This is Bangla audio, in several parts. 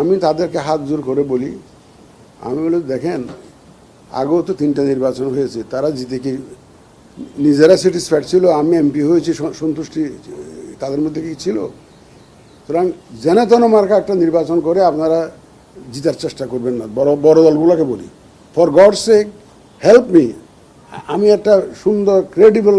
আমি তাদেরকে হাত জোর করে বলি, আমি বলি, দেখেন, আগেও তো তিনটা নির্বাচন হয়েছে, তারা জিতে কি নিজেরা স্যাটিসফাইড ছিল, আমি এমপি হয়েছি সন্তুষ্টি, তাদের মধ্যে কি ছিল? সুতরাং জেনে তেন মার্কা একটা নির্বাচন করে আপনারা জিতার চেষ্টা করবেন না, বড় বড় দলগুলোকে বলি। For God sake help me আমি একটা সুন্দর ক্রেডিবল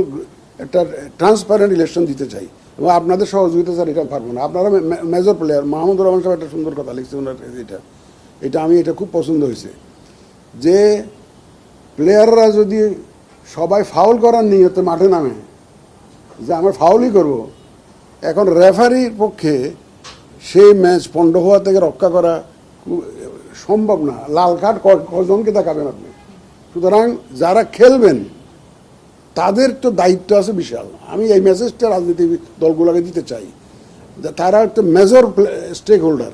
একটা ট্রান্সপারেন্ট ইলেকশন দিতে চাই। এবং আপনাদের সহযোগিতা স্যার এটা পারব না। আপনারা মেজর প্লেয়ার মাহমুদুর রহমান সাহেব একটা সুন্দর কথা লিখছে ওনার এটা এটা আমি, এটা খুব পছন্দ হয়েছে। যে প্লেয়াররা যদি সবাই ফাউল করার নিয়তে মাঠে নামে, যে আমরা ফাউলই করব, এখন রেফারির পক্ষে সেই ম্যাচ পণ্ড হওয়া থেকে রক্ষা করা সম্ভব না। লাল কার্ড কজনকে দেখাবেন আপনি? সুতরাং যারা খেলবেন তাদের তো দায়িত্ব আছে বিশাল। আমি এই মেসেজটা রাজনীতি দলগুলোকে দিতে চাই। যে তারা একটা মেজর স্টেক হোল্ডার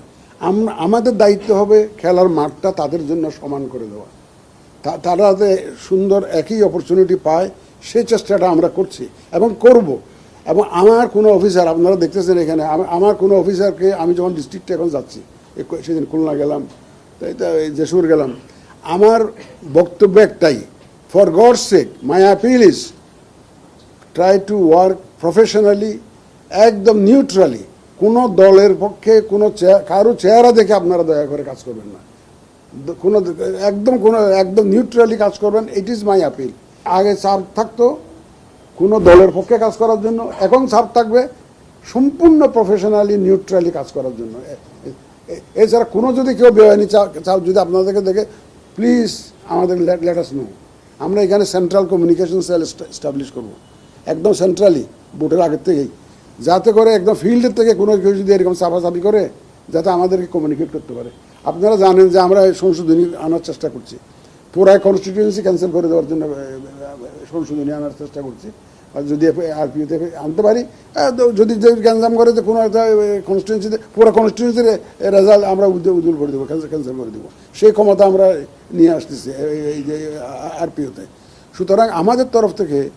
আমাদের দায়িত্ব হবে খেলার মাঠটা তাদের জন্য সমান করে দেওয়া। তারা যাতে সুন্দর একই অপরচুনিটি পায়, সেই চেষ্টাটা আমরা করছি এবং করব। এবং আমার কোনো অফিসার আপনারা দেখতেছেন এখানে আমার কোনো অফিসারকে আমি যখন ডিস্ট্রিক্টে এখন যাচ্ছি সেদিন খুলনা গেলাম, তাই তো যেসুর গেলাম। আমার বক্তব্য একটাই for God sake my appeal is try to work professionally একদম নিউট্রালি কোনো দলের পক্ষে, কোনো কারও চেহারা দেখে আপনারা দয়া করে কাজ করবেন না। কোনো একদম কোনো, একদম নিউট্রালি কাজ করবেন ইট ইজ মাই আপিল আগে চাপ থাকতো কোনো দলের পক্ষে কাজ করার জন্য, এখন চাপ থাকবে সম্পূর্ণ প্রফেশনালি নিউট্রালি কাজ করার জন্য। এছাড়া কোনো যদি কেউ বেআইনি চাপ যদি আপনাদেরকে দেখে প্লিজ আমাদের লেটাস নো আমরা এখানে সেন্ট্রাল কমিউনিকেশন সেল এস্টাবলিশ করব। একদম সেন্ট্রালি ভোটের আগের থেকেই। যাতে করে একদম ফিল্ডের থেকে কোনো কেউ যদি এরকম সাফাসাফি করে, যাতে আমাদেরকে কমিউনিকেট করতে পারে। আপনারা জানেন যে আমরা সংশোধনী আনার চেষ্টা করছি। পুরায় কনস্টিটিউয়েন্সি ক্যান্সেল করে দেওয়ার জন্য সংশোধনী আনার চেষ্টা করছি। আর যদি আরপিওতে আনতে পারি যদি গ্যাঞ্জাম করে যে কোনো একটা কনস্টিটিউন্সিতে পুরো কনস্টিটিউন্সির রেজাল্ট আমরা উদ্যোগ করে দেবো ক্যান্সেল করে দেবো। সেই ক্ষমতা আমরা নিয়ে আসতেছি এই- যে আরপিওতে। সুতরাং আমাদের তরফ থেকে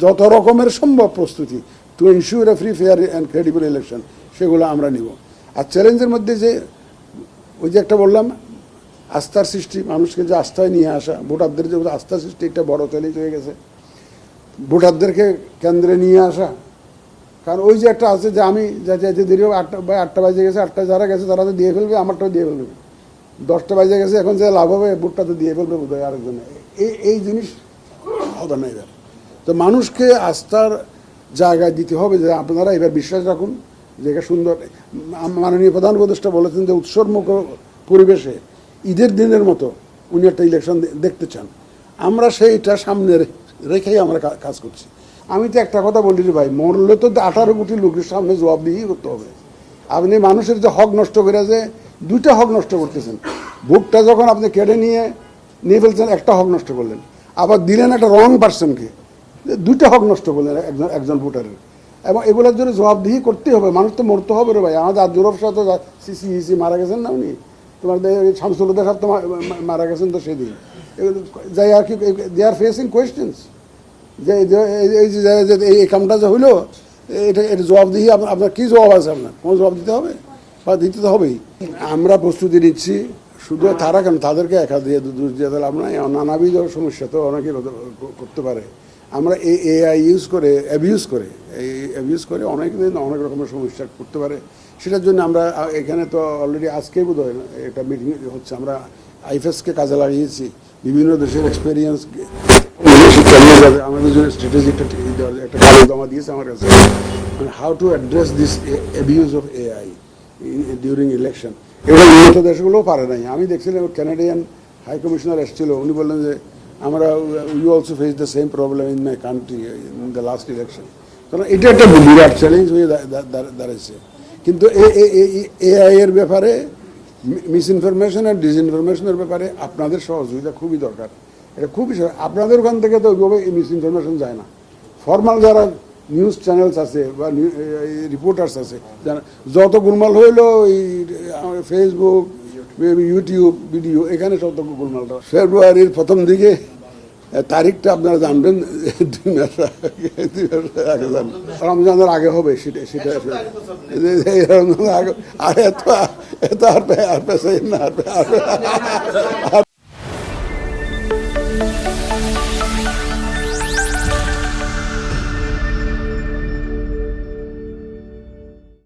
যত রকমের সম্ভব প্রস্তুতি to ensure a free fair and credible election সেগুলো আমরা নিব। আর চ্যালেঞ্জের মধ্যে যে, ওই যে একটা বললাম আস্থার সৃষ্টি, মানুষকে যে আস্থায় নিয়ে আসা, ভোটারদের যে আস্থার সৃষ্টি একটা বড় চ্যালেঞ্জ হয়ে গেছে। ভোটারদেরকে কেন্দ্রে নিয়ে আসা। কারণ ওই যে একটা আছে যে আমি যা- যে দেরি হবে আটটা বা আটটা বাজে গেছে, আটটা যারা গেছে তারা তো দিয়ে ফেলবে, আমারটাও দিয়ে ফেলবে। দশটা বাজে গেছে, এখন যে লাভ হবে, ভোটটা তো দিয়ে ফেলবে বোধ হয় আরেকজনে। এই এই জিনিস হবে না এবার তো মানুষকে আস্থার জায়গায় দিতে হবে যে আপনারা এবার বিশ্বাস রাখুন যে এটা সুন্দর। মাননীয় প্রধান উপদেষ্টা বলেছেন যে উৎসর্মুখ পরিবেশে ঈদের দিনের মতো উনি একটা ইলেকশন দেখতে চান। আমরা সেইটা সামনে রেখেই আমরা কাজ করছি। আমি তো একটা কথা বলি ভাই, মরলে তো আঠারো কোটি লোকের সামনে জবাবদিহি করতে হবে। আপনি মানুষের যে হক নষ্ট করে যে দুইটা হক নষ্ট করতেছেন। ভোটটা যখন আপনি কেড়ে নিয়ে নিয়ে ফেলছেন, একটা হক নষ্ট করলেন। আবার দিলেন একটা রং পার্সনকে দুইটা হক নষ্ট করলেন একজন একজন ভোটারের। এবং এগুলোর জন্য জবাবদিহি করতে হবে। মানুষ তো মরতে হবে রে ভাই। আমাদের আজরফ সাহেব তো সিসি মারা গেছেন না উনি? তোমার শামসুল্লাহ সাহেব তো মা- মা- মারা গেছেন তো সেদিন। যাই আর কি দে আর ফেসিং কোয়েশ্চেন্স যে এই- যে, এই কামটা যে হইল, এটা এটা জবাব দিয়ে আপনার কী জবাব আছে আপনার? কোনো জবাব দিতে হবে? বা দিতে তো হবেই। আমরা প্রস্তুতি নিচ্ছি, শুধু তারা কেন, তাদেরকে একা দিয়ে দোষ দিয়ে দিলাম না নানাবিধ সমস্যা তো অনেকে করতে পারে। আমরা এই এআই ইউজ করে অ্যাবিউজ করে, এই অ্যাবিউজ করে অনেক দিন অনেক রকমের সমস্যা করতে পারে। সেটার জন্য আমরা এখানে তো অলরেডি আজকে বোধ হয় একটা মিটিং হচ্ছে আমরা আইফএসকে কাজে লাগিয়েছি, বিভিন্ন দেশের এক্সপেরিয়েন্স আমাদের জন্য স্ট্র্যাটেজি একটা একটা জমা দিয়েছে আমার কাছে। How to address this abuse of AI during election এগুলো উন্নত দেশগুলোও পারে নাই। আমি দেখছিলাম ক্যানাডিয়ান হাই কমিশনার এসেছিল, উনি বললেন যে আমরা you also face the same problem in my country in the last election কারণ এটা একটা বিরাট চ্যালেঞ্জ হয়ে দাঁড়াইছে। কিন্তু এআই এর ব্যাপারে মিস ইনফরমেশন আর ডিসইনফরমেশনের ব্যাপারে আপনাদের সহযোগিতা খুবই দরকার। এটা খুবই আপনাদের ওখান থেকে তো ওইভাবে মিস ইনফরমেশন যায় না। ফর্মাল যারা নিউজ চ্যানেলস আছে বা রিপোর্টার্স আছে যারা যত গুলমাল হইল এই ফেসবুক ইউটিউব ভিডিও এখানে সব তো গুলমালটা ফেব্রুয়ারির প্রথম দিকে তারিখটা আপনারা জানবেন দুই মাস আগে দুই মাস আগে জানবেন রমজানের আগে হবে সেটা সেটা রমজানের আগে আর এত এত আর পেছাই না। আর